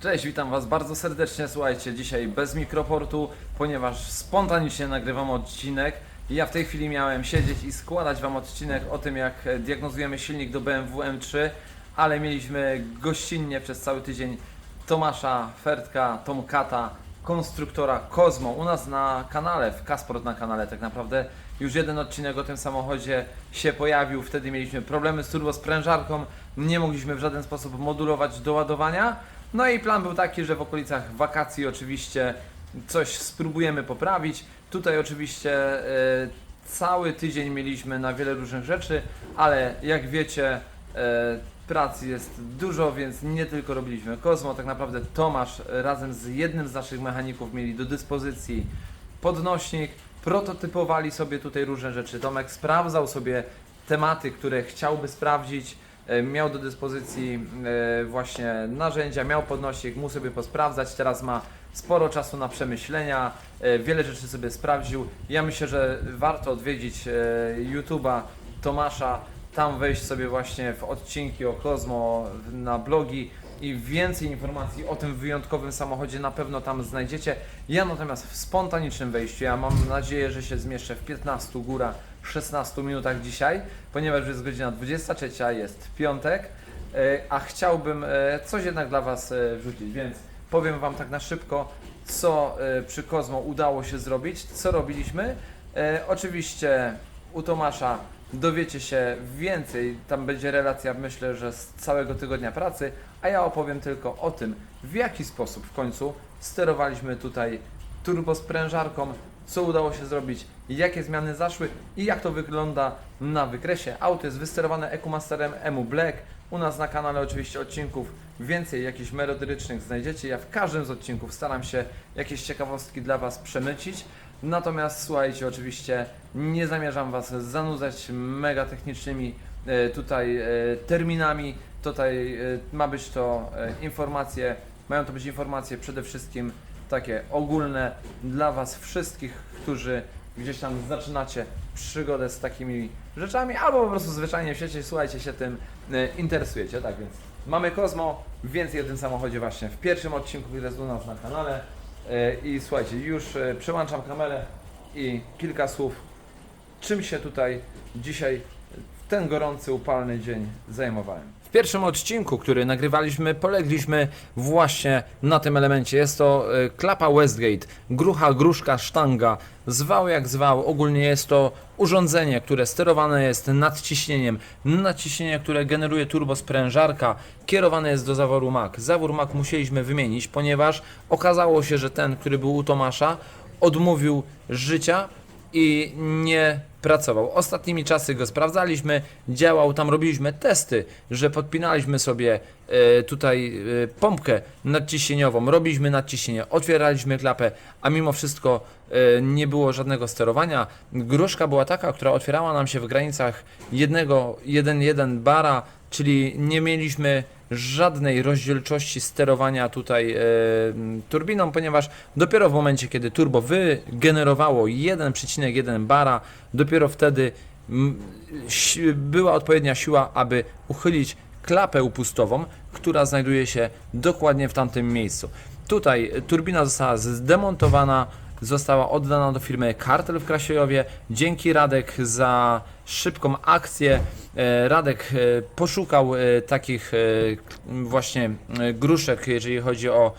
Cześć, witam Was bardzo serdecznie. Słuchajcie, dzisiaj bez mikroportu, ponieważ spontanicznie nagrywam odcinek. I Ja w tej chwili miałem siedzieć i składać Wam odcinek o tym, jak diagnozujemy silnik do BMW M3, ale mieliśmy gościnnie przez cały tydzień Tomasza Fertka, Tomkata, konstruktora Kozmo u nas na kanale, w Kasport na kanale tak naprawdę. Już jeden odcinek o tym samochodzie się pojawił, wtedy mieliśmy problemy z turbosprężarką, nie mogliśmy w żaden sposób modulować doładowania. No i plan był taki, że w okolicach wakacji oczywiście coś spróbujemy poprawić. Tutaj oczywiście e, cały tydzień mieliśmy na wiele różnych rzeczy, ale jak wiecie, e, pracy jest dużo, więc nie tylko robiliśmy Kozmo, tak naprawdę Tomasz razem z jednym z naszych mechaników mieli do dyspozycji podnośnik, prototypowali sobie tutaj różne rzeczy. Tomek sprawdzał sobie tematy, które chciałby sprawdzić, miał do dyspozycji e, właśnie narzędzia, miał podnośnik, mógł sobie posprawdzać, teraz ma sporo czasu na przemyślenia, e, wiele rzeczy sobie sprawdził. Ja myślę, że warto odwiedzić e, YouTube'a Tomasza, tam wejść sobie właśnie w odcinki o Kozmo na blogi i więcej informacji o tym wyjątkowym samochodzie na pewno tam znajdziecie. Ja natomiast w spontanicznym wejściu, ja mam nadzieję, że się zmieszczę w 15 góra 16 minutach dzisiaj, ponieważ jest godzina 23, jest piątek, e, a chciałbym e, coś jednak dla Was e, wrzucić, więc powiem Wam tak na szybko, co przy Kozmo udało się zrobić, co robiliśmy. Oczywiście u Tomasza dowiecie się więcej, tam będzie relacja myślę, że z całego tygodnia pracy, a ja opowiem tylko o tym, w jaki sposób w końcu sterowaliśmy tutaj turbosprężarką, co udało się zrobić, jakie zmiany zaszły i jak to wygląda na wykresie. Auto jest wysterowane EcoMasterem EMU Black. U nas na kanale oczywiście odcinków więcej jakichś merytorycznych znajdziecie. Ja w każdym z odcinków staram się jakieś ciekawostki dla Was przemycić. Natomiast słuchajcie, oczywiście nie zamierzam Was zanudzać mega technicznymi e, tutaj e, terminami. Tutaj e, ma być to informacje, mają to być informacje przede wszystkim takie ogólne dla Was wszystkich, którzy gdzieś tam zaczynacie przygodę z takimi rzeczami, albo po prostu zwyczajnie w świecie, słuchajcie, się tym e, interesujecie. Tak więc mamy Kozmo, więcej o tym samochodzie właśnie w pierwszym odcinku, który jest u nas na kanale. E, I słuchajcie, już e, przełączam kamerę i kilka słów, czym się tutaj dzisiaj w ten gorący, upalny dzień zajmowałem. W pierwszym odcinku, który nagrywaliśmy, polegliśmy właśnie na tym elemencie. Jest to e, klapa Westgate, grucha, gruszka, sztanga, zwał jak zwał. Ogólnie jest to urządzenie, które sterowane jest nadciśnieniem. Nadciśnienie, które generuje turbosprężarka, kierowane jest do zaworu MAC. Zawór MAC musieliśmy wymienić, ponieważ okazało się, że ten, który był u Tomasza, odmówił życia i nie pracował. Ostatnimi czasy go sprawdzaliśmy, działał, tam robiliśmy testy, że podpinaliśmy sobie e, tutaj e, pompkę nadciśnieniową, robiliśmy nadciśnienie, otwieraliśmy klapę, a mimo wszystko e, nie było żadnego sterowania. Gruszka była taka, która otwierała nam się w granicach 1,1 bara, czyli nie mieliśmy żadnej rozdzielczości sterowania tutaj e, turbiną, ponieważ dopiero w momencie, kiedy turbo wygenerowało 1,1 bara, dopiero wtedy m, si- była odpowiednia siła, aby uchylić klapę upustową, która znajduje się dokładnie w tamtym miejscu. Tutaj turbina została zdemontowana, została oddana do firmy Kartel w Krasiejowie. Dzięki Radek za szybką akcję. E, Radek e, poszukał e, takich właśnie gruszek, jeżeli chodzi o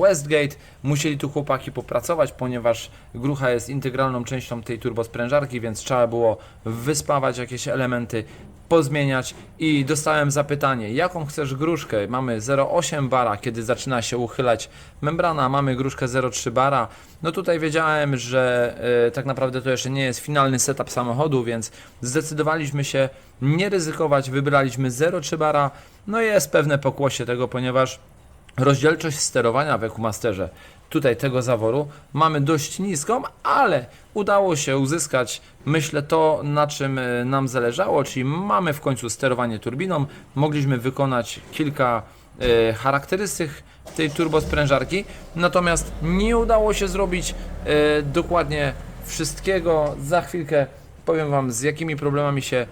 Westgate. Musieli tu chłopaki popracować, ponieważ grucha jest integralną częścią tej turbosprężarki, więc trzeba było wyspawać jakieś elementy, pozmieniać i dostałem zapytanie, jaką chcesz gruszkę? Mamy 0,8 bara, kiedy zaczyna się uchylać membrana, mamy gruszkę 0,3 bara. No tutaj wiedziałem, że e, tak naprawdę to jeszcze nie jest finalny setup samochodu, więc zdecydowaliśmy się nie ryzykować, wybraliśmy 0,3 bara. No jest pewne pokłosie tego, ponieważ rozdzielczość sterowania w EcoMasterze tutaj tego zaworu mamy dość niską, ale udało się uzyskać, myślę, to na czym e, nam zależało, czyli mamy w końcu sterowanie turbiną, mogliśmy wykonać kilka e, charakterystyk tej turbosprężarki, natomiast nie udało się zrobić e, dokładnie wszystkiego. Za chwilkę powiem Wam, z jakimi problemami się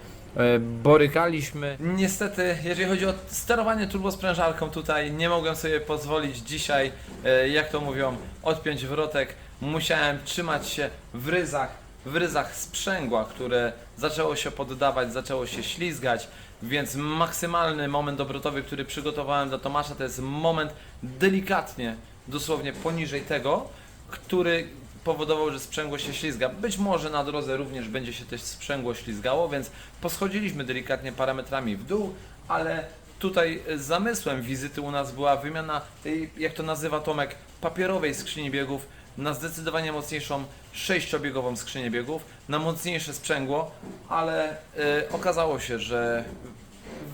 borykaliśmy. Niestety, jeżeli chodzi o sterowanie turbosprężarką tutaj, nie mogłem sobie pozwolić dzisiaj, e, jak to mówią, odpiąć wrotek. Musiałem trzymać się w ryzach, w ryzach sprzęgła, które zaczęło się poddawać, zaczęło się ślizgać, więc maksymalny moment obrotowy, który przygotowałem dla Tomasza, to jest moment delikatnie, dosłownie poniżej tego, który powodował, że sprzęgło się ślizga. Być może na drodze również będzie się też sprzęgło ślizgało, więc poschodziliśmy delikatnie parametrami w dół, ale tutaj zamysłem wizyty u nas była wymiana tej, jak to nazywa Tomek, papierowej skrzyni biegów na zdecydowanie mocniejszą sześciobiegową skrzynię biegów, na mocniejsze sprzęgło, ale y, okazało się, że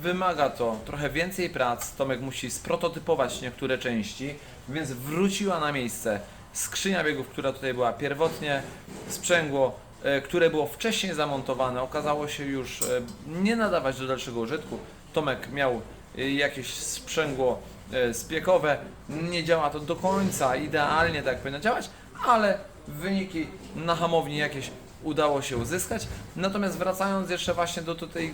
wymaga to trochę więcej prac. Tomek musi sprototypować niektóre części, więc wróciła na miejsce skrzynia biegów, która tutaj była pierwotnie, sprzęgło, e, które było wcześniej zamontowane, okazało się już e, nie nadawać do dalszego użytku. Tomek miał e, jakieś sprzęgło spiekowe, nie działa to do końca idealnie tak powinno działać, ale wyniki na hamowni jakieś udało się uzyskać. Natomiast wracając jeszcze właśnie do tutaj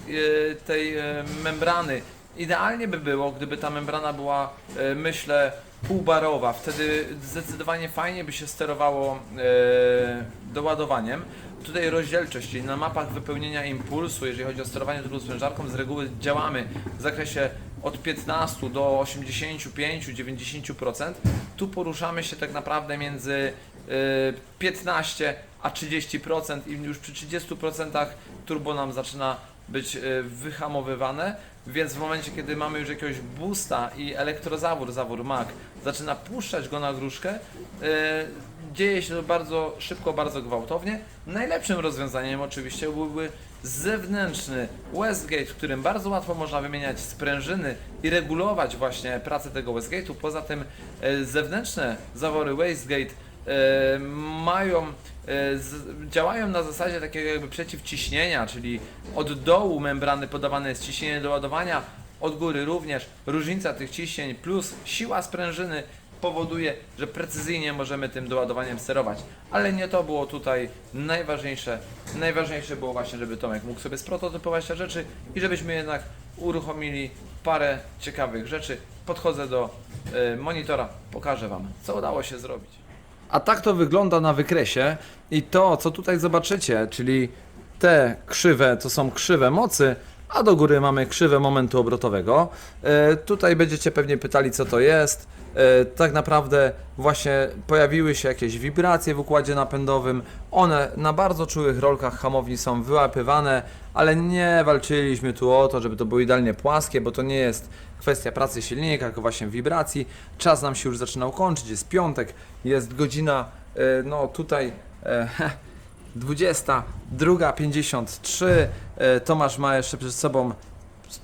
tej membrany, idealnie by było, gdyby ta membrana była, myślę, półbarowa. Wtedy zdecydowanie fajnie by się sterowało e, doładowaniem. Tutaj rozdzielczość, czyli na mapach wypełnienia impulsu, jeżeli chodzi o sterowanie turbosprężarką, z reguły działamy w zakresie od 15 do 85-90%. Tu poruszamy się tak naprawdę między e, 15 a 30% i już przy 30% turbo nam zaczyna być e, wyhamowywane, więc w momencie kiedy mamy już jakiegoś boosta i elektrozawór, zawór MAC zaczyna puszczać go na gruszkę, e, dzieje się to bardzo szybko, bardzo gwałtownie. Najlepszym rozwiązaniem oczywiście byłby zewnętrzny Westgate, w którym bardzo łatwo można wymieniać sprężyny i regulować właśnie pracę tego Westgate'u. Poza tym e, zewnętrzne zawory Westgate mają, z, działają na zasadzie takiego jakby przeciwciśnienia, czyli od dołu membrany podawane jest ciśnienie do ładowania, od góry również. Różnica tych ciśnień plus siła sprężyny powoduje, że precyzyjnie możemy tym doładowaniem sterować. Ale nie to było tutaj najważniejsze. Najważniejsze było właśnie, żeby Tomek mógł sobie sprototypować te rzeczy i żebyśmy jednak uruchomili parę ciekawych rzeczy. Podchodzę do e, monitora, pokażę Wam, co udało się zrobić. A tak to wygląda na wykresie. I to, co tutaj zobaczycie, czyli te krzywe, to są krzywe mocy, a do góry mamy krzywę momentu obrotowego. E, tutaj będziecie pewnie pytali, co to jest. E, tak naprawdę właśnie pojawiły się jakieś wibracje w układzie napędowym. One na bardzo czułych rolkach hamowni są wyłapywane, ale nie walczyliśmy tu o to, żeby to było idealnie płaskie, bo to nie jest kwestia pracy silnika, tylko właśnie wibracji. Czas nam się już zaczynał kończyć, jest piątek, jest godzina, e, no tutaj e, 22.53. E, Tomasz ma jeszcze przed sobą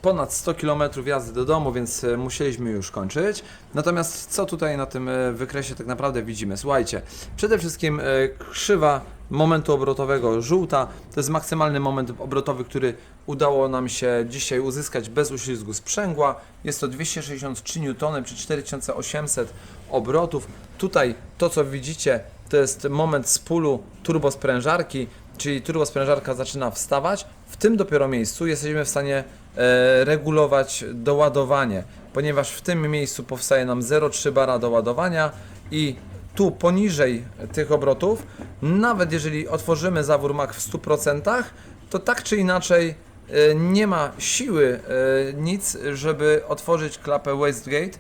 ponad 100 km jazdy do domu, więc e, musieliśmy już kończyć. Natomiast co tutaj na tym e, wykresie tak naprawdę widzimy? Słuchajcie, przede wszystkim krzywa momentu obrotowego żółta to jest maksymalny moment obrotowy, który udało nam się dzisiaj uzyskać bez uślizgu sprzęgła. Jest to 263 N czy 4800 obrotów. Tutaj to co widzicie to jest moment spólu turbosprężarki, czyli turbosprężarka zaczyna wstawać. W tym dopiero miejscu jesteśmy w stanie e, regulować doładowanie, ponieważ w tym miejscu powstaje nam 0,3 bara doładowania i tu poniżej tych obrotów, nawet jeżeli otworzymy zawór MAC w 100%, to tak czy inaczej e, nie ma siły e, nic, żeby otworzyć klapę wastegate,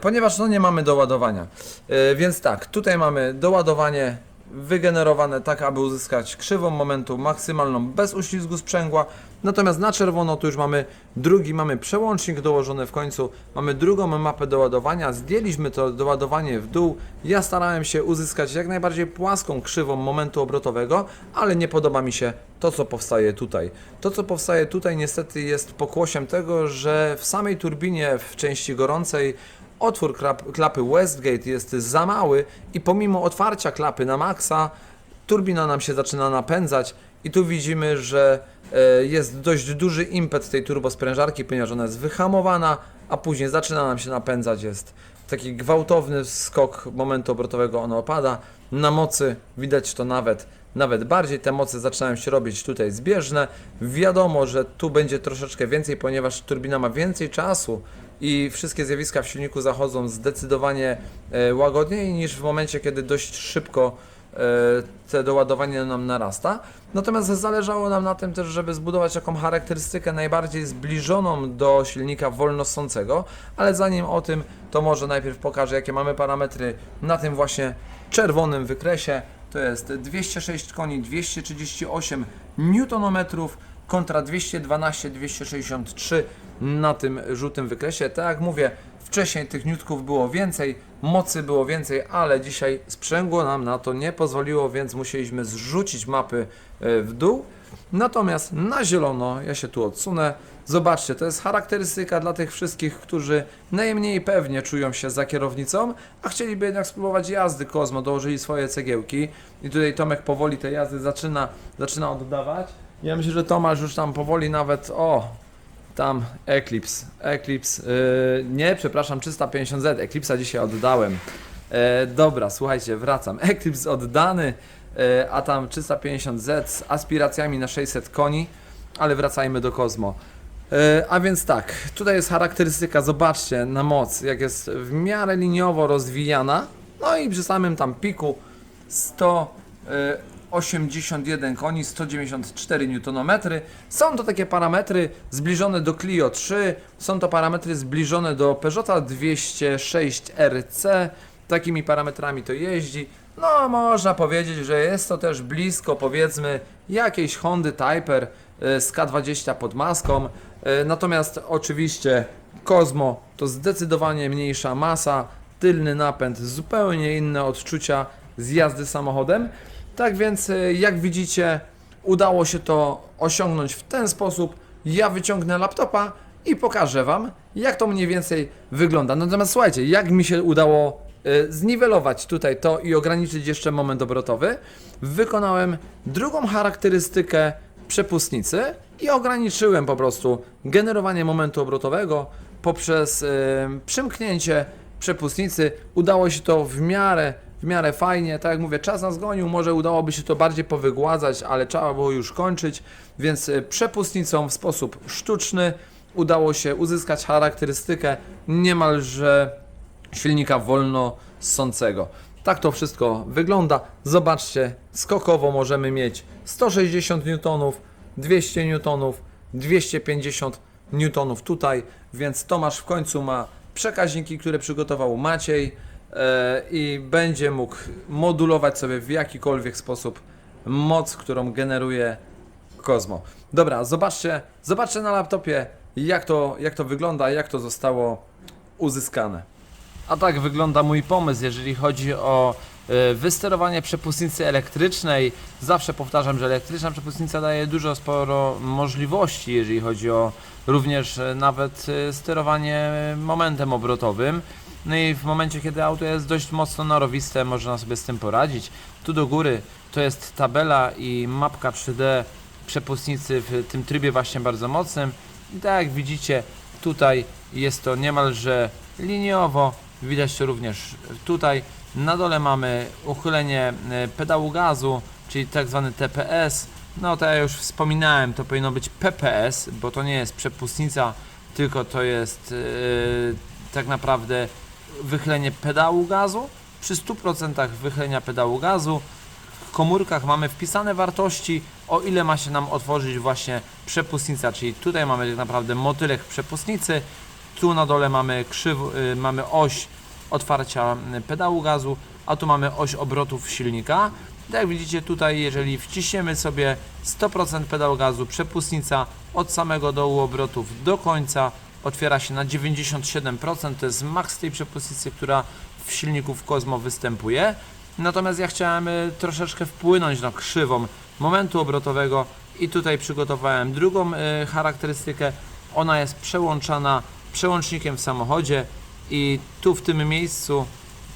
ponieważ no nie mamy doładowania. E, Więc tak, tutaj mamy doładowanie wygenerowane tak, aby uzyskać krzywą momentu maksymalną bez uślizgu sprzęgła. Natomiast na czerwono tu już mamy drugi, mamy przełącznik dołożony w końcu, mamy drugą mapę doładowania, zdjęliśmy to doładowanie w dół. Ja starałem się uzyskać jak najbardziej płaską krzywą momentu obrotowego, ale nie podoba mi się to, co powstaje tutaj. To, co powstaje tutaj niestety jest pokłosiem tego, że w samej turbinie w części gorącej otwór klap, klapy Westgate jest za mały i pomimo otwarcia klapy na maksa, turbina nam się zaczyna napędzać i tu widzimy, że e, jest dość duży impet tej turbosprężarki, ponieważ ona jest wyhamowana, a później zaczyna nam się napędzać, jest taki gwałtowny skok momentu obrotowego, ona opada. Na mocy widać to nawet nawet bardziej. Te moce zaczynają się robić tutaj zbieżne. Wiadomo, że tu będzie troszeczkę więcej, ponieważ turbina ma więcej czasu i wszystkie zjawiska w silniku zachodzą zdecydowanie e, łagodniej niż w momencie, kiedy dość szybko e, te doładowanie nam narasta. Natomiast zależało nam na tym też, żeby zbudować taką charakterystykę najbardziej zbliżoną do silnika wolnosącego, ale zanim o tym, to może najpierw pokażę, jakie mamy parametry na tym właśnie czerwonym wykresie. To jest 206 koni, 238 Nm kontra 212, 263 na tym żółtym wykresie. Tak jak mówię, wcześniej tych niutków było więcej, mocy było więcej, ale dzisiaj sprzęgło nam na to nie pozwoliło, więc musieliśmy zrzucić mapy e, w dół. Natomiast na zielono, ja się tu odsunę, zobaczcie, to jest charakterystyka dla tych wszystkich, którzy najmniej pewnie czują się za kierownicą, a chcieliby jednak spróbować jazdy Kozmo, dołożyli swoje cegiełki i tutaj Tomek powoli te jazdy zaczyna, zaczyna oddawać. Ja myślę, że Tomasz już tam powoli nawet, o, tam Eclipse, Eclipse, yy, nie, przepraszam, 350Z, Eclipse'a dzisiaj oddałem. E, dobra, słuchajcie, wracam. Eclipse oddany, e, a tam 350Z z aspiracjami na 600 koni, ale wracajmy do Kozmo. E, a więc tak, tutaj jest charakterystyka, zobaczcie na moc, jak jest w miarę liniowo rozwijana, no i przy samym tam piku 181 koni, 194 Nm. Są to takie parametry zbliżone do Clio 3, są to parametry zbliżone do Peugeota 206 RC. Takimi parametrami to jeździ. No, można powiedzieć, że jest to też blisko, powiedzmy, jakiejś Hondy Typer y, z K20 pod maską. Y, Natomiast oczywiście Kozmo to zdecydowanie mniejsza masa, tylny napęd, zupełnie inne odczucia z jazdy samochodem. Tak więc, y, jak widzicie, udało się to osiągnąć w ten sposób. Ja wyciągnę laptopa i pokażę Wam, jak to mniej więcej wygląda. Natomiast słuchajcie, jak mi się udało y, zniwelować tutaj to i ograniczyć jeszcze moment obrotowy, wykonałem drugą charakterystykę przepustnicy i ograniczyłem po prostu generowanie momentu obrotowego poprzez y, przymknięcie przepustnicy. Udało się to w miarę, w miarę fajnie. Tak jak mówię, czas nas gonił, może udałoby się to bardziej powygładzać, ale trzeba było już kończyć, więc y, przepustnicą w sposób sztuczny udało się uzyskać charakterystykę niemalże silnika wolno ssącego. Tak to wszystko wygląda. Zobaczcie, skokowo możemy mieć 160 N, 200 N, 250 N tutaj, więc Tomasz w końcu ma przekaźniki, które przygotował Maciej i będzie mógł modulować sobie w jakikolwiek sposób moc, którą generuje Kozmo. Dobra, zobaczcie, zobaczcie na laptopie, jak to, jak to wygląda, jak to zostało uzyskane. A tak wygląda mój pomysł, jeżeli chodzi o y, wysterowanie przepustnicy elektrycznej. Zawsze powtarzam, że elektryczna przepustnica daje dużo sporo możliwości, jeżeli chodzi o również y, nawet sterowanie momentem obrotowym. No i w momencie, kiedy auto jest dość mocno narowiste, można sobie z tym poradzić. Tu do góry to jest tabela i mapka 3D przepustnicy w tym trybie właśnie bardzo mocnym. I tak jak widzicie, tutaj jest to niemalże liniowo. Widać to również tutaj. Na dole mamy uchylenie e, pedału gazu, czyli tak zwany TPS. No to ja już wspominałem, to powinno być PPS, bo to nie jest przepustnica, tylko to jest e, tak naprawdę wychylenie pedału gazu. Przy 100% wychylenia pedału gazu w komórkach mamy wpisane wartości, o ile ma się nam otworzyć właśnie przepustnica, czyli tutaj mamy tak naprawdę motylek przepustnicy, tu na dole mamy krzyw, y, mamy oś otwarcia y, pedału gazu, a tu mamy oś obrotów silnika. Tak jak widzicie tutaj, jeżeli wciśniemy sobie 100% pedał gazu, przepustnica od samego dołu obrotów do końca otwiera się na 97%, to jest maks tej przepustnicy, która w silniku w Kozmo występuje. Natomiast ja chciałem y, troszeczkę wpłynąć na krzywą momentu obrotowego i tutaj przygotowałem drugą y, charakterystykę. Ona jest przełączana przełącznikiem w samochodzie i tu w tym miejscu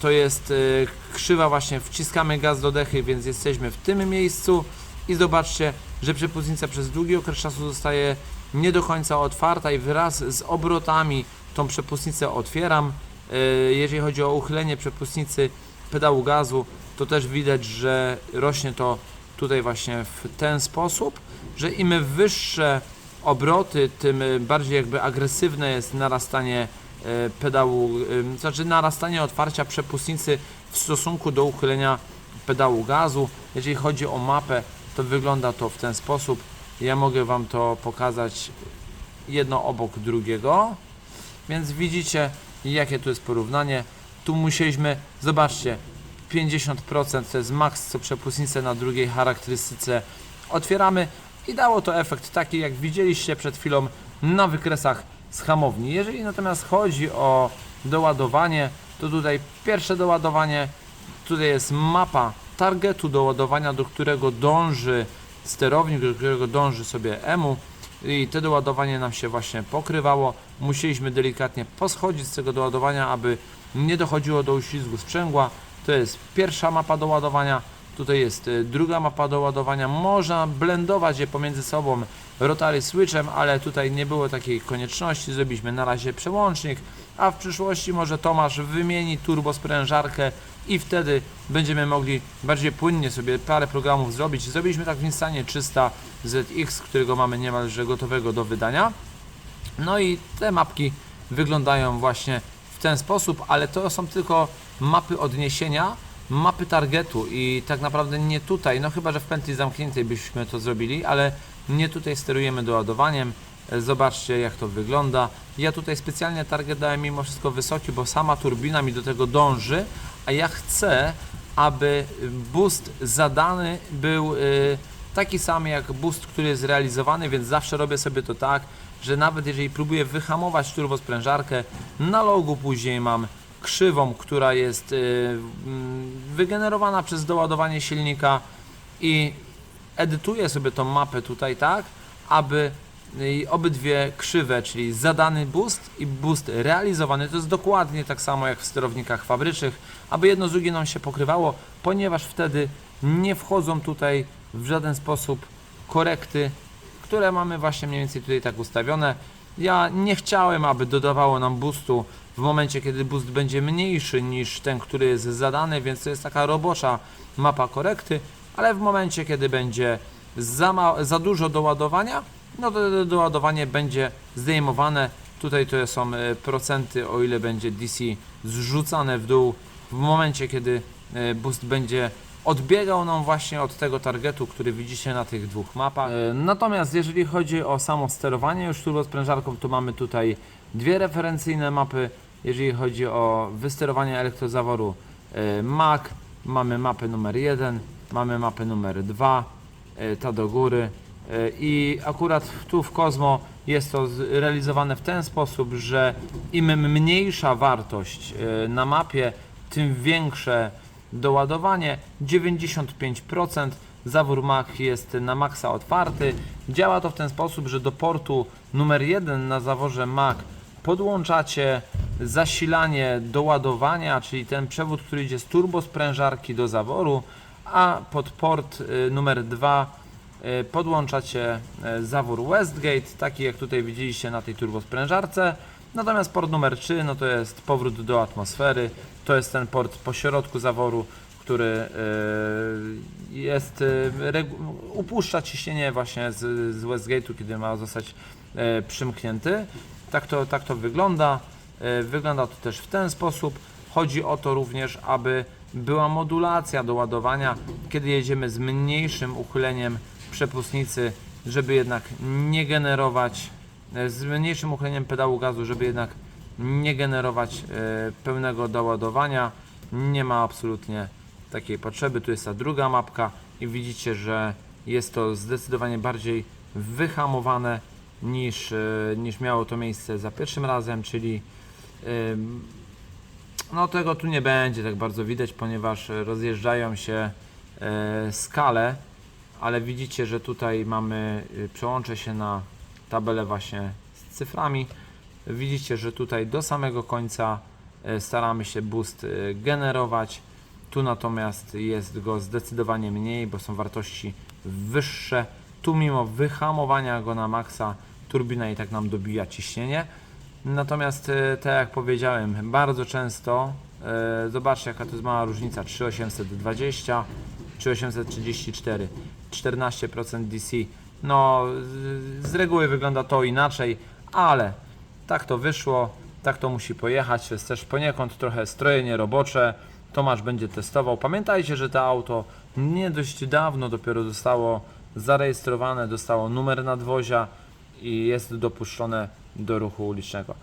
to jest y, krzywa właśnie wciskamy gaz do dechy, więc jesteśmy w tym miejscu i zobaczcie, że przepustnica przez długi okres czasu zostaje nie do końca otwarta i wraz z obrotami tą przepustnicę otwieram. Y, Jeżeli chodzi o uchylenie przepustnicy pedału gazu, to też widać, że rośnie to tutaj właśnie w ten sposób, że im wyższe obroty, tym bardziej jakby agresywne jest narastanie e, pedału, y, znaczy narastanie otwarcia przepustnicy w stosunku do uchylenia pedału gazu. Jeżeli chodzi o mapę, to wygląda to w ten sposób. Ja mogę Wam to pokazać jedno obok drugiego. Więc widzicie, jakie tu jest porównanie. Tu musieliśmy, zobaczcie, 50% to jest maks co przepustnicę na drugiej charakterystyce. Otwieramy i dało to efekt taki, jak widzieliście przed chwilą na wykresach z hamowni. Jeżeli natomiast chodzi o doładowanie, to tutaj pierwsze doładowanie, tutaj jest mapa targetu doładowania, do którego dąży sterownik, do którego dąży sobie EMU i to doładowanie nam się właśnie pokrywało. Musieliśmy delikatnie poschodzić z tego doładowania, aby nie dochodziło do uślizgu sprzęgła. To jest pierwsza mapa doładowania. Tutaj jest y, druga mapa doładowania. Można blendować je pomiędzy sobą rotary switchem, ale tutaj nie było takiej konieczności. Zrobiliśmy na razie przełącznik, a w przyszłości może Tomasz wymieni turbosprężarkę i wtedy będziemy mogli bardziej płynnie sobie parę programów zrobić. Zrobiliśmy tak w Instanie 300 ZX, którego mamy niemalże gotowego do wydania. No i te mapki wyglądają właśnie w ten sposób, ale to są tylko mapy odniesienia, mapy targetu i tak naprawdę nie tutaj, no chyba, że w pętli zamkniętej byśmy to zrobili, ale nie tutaj sterujemy doładowaniem. Zobaczcie jak to wygląda. Ja tutaj specjalnie target dałem mimo wszystko wysoki, bo sama turbina mi do tego dąży, a ja chcę, aby boost zadany był y, taki sam jak boost, który jest realizowany, więc zawsze robię sobie to tak, że nawet jeżeli próbuję wyhamować turbosprężarkę, na logu później mam krzywą, która jest y, mm, wygenerowana przez doładowanie silnika i edytuję sobie tą mapę tutaj tak, aby i obydwie krzywe, czyli zadany boost i boost realizowany, to jest dokładnie tak samo jak w sterownikach fabrycznych, aby jedno z nam się pokrywało, ponieważ wtedy nie wchodzą tutaj w żaden sposób korekty, które mamy właśnie mniej więcej tutaj tak ustawione. Ja nie chciałem, aby dodawało nam boostu w momencie, kiedy boost będzie mniejszy niż ten, który jest zadany, więc to jest taka robocza mapa korekty, ale w momencie, kiedy będzie za, ma- za dużo doładowania, no to doładowanie będzie zdejmowane. Tutaj to są e, procenty, o ile będzie DC zrzucane w dół w momencie, kiedy e, boost będzie odbiegał nam właśnie od tego targetu, który widzicie na tych dwóch mapach. E, Natomiast jeżeli chodzi o samo sterowanie już turbosprężarką, to mamy tutaj dwie referencyjne mapy. Jeżeli chodzi o wysterowanie elektrozaworu e, MAC, mamy mapę numer 1, mamy mapę numer 2, e, ta do góry. E, I akurat tu w Kozmo jest to realizowane w ten sposób, że im mniejsza wartość na mapie, tym większe doładowanie. 95% zawór MAC jest na maksa otwarty. Działa to w ten sposób, że do portu numer 1 na zaworze MAC podłączacie zasilanie do ładowania, czyli ten przewód, który idzie z turbosprężarki do zaworu, a pod port y, numer 2 y, podłączacie y, zawór Westgate, taki jak tutaj widzieliście na tej turbosprężarce. Natomiast port numer 3 no to jest powrót do atmosfery, to jest ten port po środku zaworu, który jest upuszcza ciśnienie właśnie z, z Westgate'u, kiedy ma zostać przymknięty. Tak to, tak to wygląda. Y, Wygląda to też w ten sposób. Chodzi o to również, aby była modulacja do ładowania, kiedy jedziemy z mniejszym uchyleniem przepustnicy, żeby jednak nie generować, e, z mniejszym uchyleniem pedału gazu, żeby jednak nie generować e, pełnego doładowania. Nie ma absolutnie takiej potrzeby. Tu jest ta druga mapka i widzicie, że jest to zdecydowanie bardziej wyhamowane niż, e, niż miało to miejsce za pierwszym razem, czyli no tego tu nie będzie tak bardzo widać, ponieważ rozjeżdżają się e, skale, ale widzicie, że tutaj mamy, y, przełączę się na tabelę właśnie z cyframi. Widzicie, że tutaj do samego końca e, staramy się boost e, generować. Tu natomiast jest go zdecydowanie mniej, bo są wartości wyższe. Tu mimo wyhamowania go na maksa, turbina i tak nam dobija ciśnienie. Natomiast e, tak jak powiedziałem, bardzo często, e, zobaczcie jaka to jest mała różnica, 3820, czy 834, 14% DC. No, z reguły wygląda to inaczej, ale tak to wyszło, tak to musi pojechać. Jest też poniekąd trochę strojenie robocze. Tomasz będzie testował. Pamiętajcie, że to auto nie dość dawno dopiero zostało zarejestrowane, dostało numer nadwozia i jest dopuszczone do ruchu ulicznego.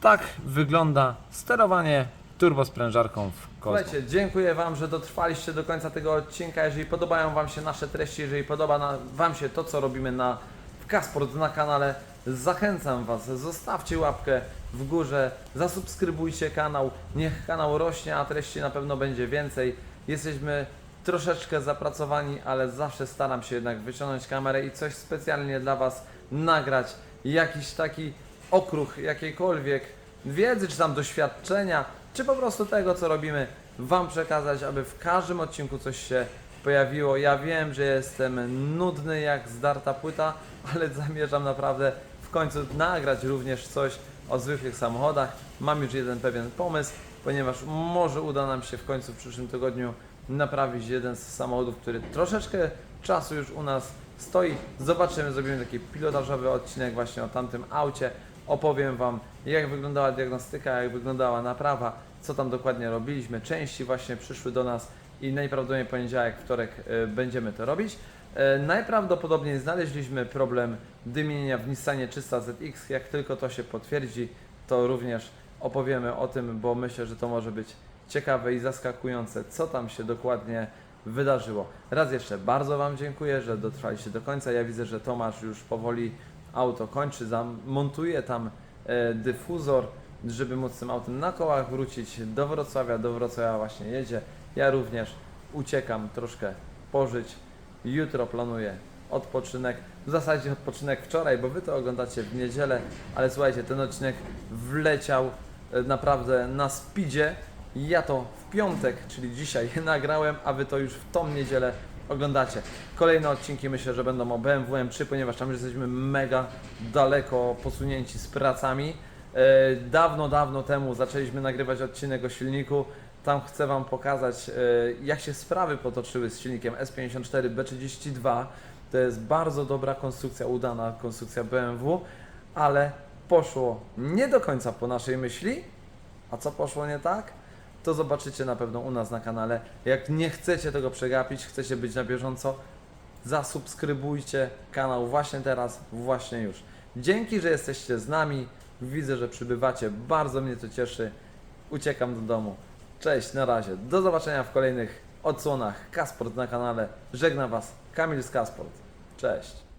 Tak wygląda sterowanie turbosprężarką w Kozło. Słuchajcie, dziękuję Wam, że dotrwaliście do końca tego odcinka. Jeżeli podobają Wam się nasze treści, jeżeli podoba na, Wam się to, co robimy na, w Kasport na kanale, zachęcam Was, zostawcie łapkę w górze, zasubskrybujcie kanał, niech kanał rośnie, a treści na pewno będzie więcej. Jesteśmy troszeczkę zapracowani, ale zawsze staram się jednak wyciągnąć kamerę i coś specjalnie dla Was nagrać. Jakiś taki okruch jakiejkolwiek wiedzy, czy tam doświadczenia, czy po prostu tego, co robimy, Wam przekazać, aby w każdym odcinku coś się pojawiło. Ja wiem, że jestem nudny jak zdarta płyta, ale zamierzam naprawdę w końcu nagrać również coś o zwykłych samochodach. Mam już jeden pewien pomysł, ponieważ może uda nam się w końcu w przyszłym tygodniu naprawić jeden z samochodów, który troszeczkę czasu już u nas stoi. Zobaczymy, zrobimy taki pilotażowy odcinek właśnie o tamtym aucie. Opowiem Wam, jak wyglądała diagnostyka, jak wyglądała naprawa, co tam dokładnie robiliśmy. Części właśnie przyszły do nas i najprawdopodobniej poniedziałek, wtorek e, będziemy to robić. E, Najprawdopodobniej znaleźliśmy problem dymienia w Nissanie 300ZX. Jak tylko to się potwierdzi, to również opowiemy o tym, bo myślę, że to może być ciekawe i zaskakujące, co tam się dokładnie wydarzyło. Raz jeszcze bardzo Wam dziękuję, że dotrwaliście do końca. Ja widzę, że Tomasz już powoli auto kończy, zamontuje tam e, dyfuzor, żeby móc tym autem na kołach wrócić do Wrocławia. Do Wrocławia właśnie jedzie. Ja również uciekam troszkę pożyć. Jutro planuję odpoczynek. W zasadzie odpoczynek wczoraj, bo Wy to oglądacie w niedzielę, ale słuchajcie, ten odcinek wleciał e, naprawdę na speedzie. Ja to w piątek, czyli dzisiaj nagrałem, a Wy to już w tą niedzielę oglądacie. Kolejne odcinki myślę, że będą o BMW M3, ponieważ tam już jesteśmy mega daleko posunięci z pracami. E, Dawno, dawno temu zaczęliśmy nagrywać odcinek o silniku. Tam chcę Wam pokazać, e, jak się sprawy potoczyły z silnikiem S54 B32. To jest bardzo dobra konstrukcja, udana konstrukcja BMW, ale poszło nie do końca po naszej myśli. A co poszło nie tak? To zobaczycie na pewno u nas na kanale. Jak nie chcecie tego przegapić, chcecie być na bieżąco, zasubskrybujcie kanał właśnie teraz, właśnie już. Dzięki, że jesteście z nami. Widzę, że przybywacie. Bardzo mnie to cieszy. Uciekam do domu. Cześć, na razie. Do zobaczenia w kolejnych odsłonach Kasport na kanale. Żegna Was Kamil z Kasport. Cześć.